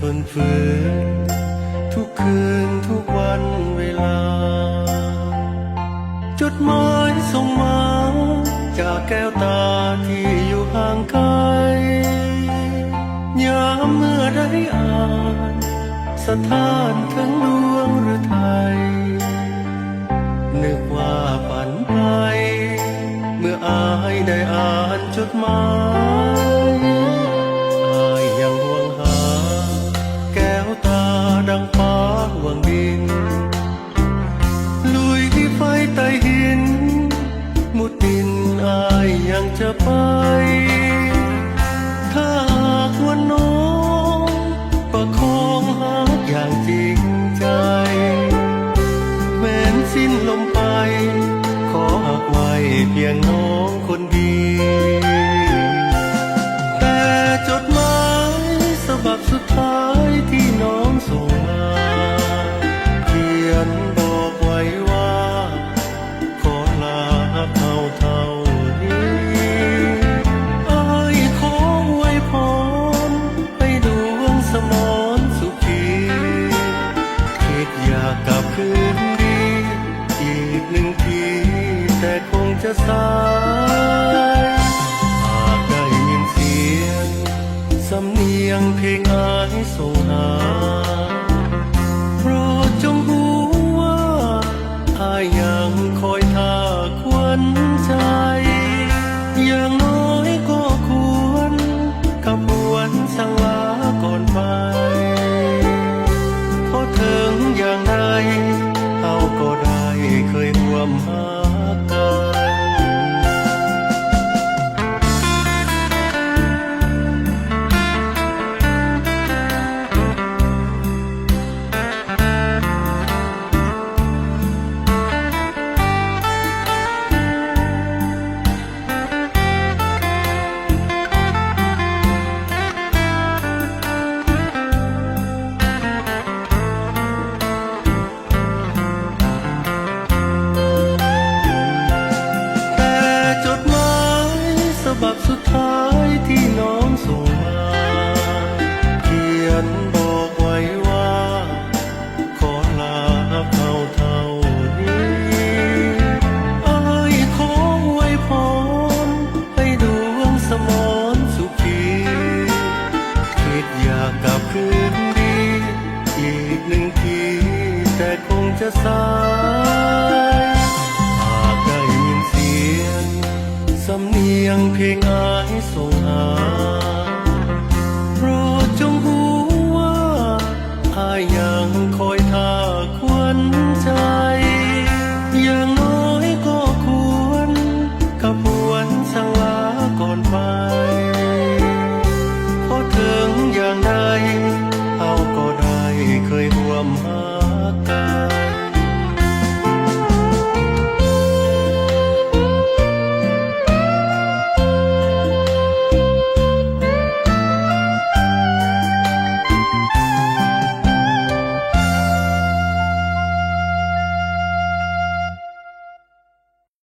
ทนฝืนทุกคืนทุกวันเวลา จดหมายส่งมา จากแก้วตาที่อยู่ห่างไกลยามเมื่อได้อ่าน สถานถึงดวงหรือไทย นึกว่าฝันไป เมื่ออายได้อ่านจดหมาย ยั คืนดีอีกหนึ่งทีแต่คงจะสายหากได้ยินเสียงสำเนียงเพลงอายส่ง ฉบับสุดท้ายที่น้องส่งมา เขียนบอกไว้ว่า ขอลาเท่าเท่านี้อายขอไว้พรให้ดวงสมรสุขีคิดอยากกลับคืนดี อีกหนึ่งที แต่คงจะสายำเนียงเพลงอายส่งหา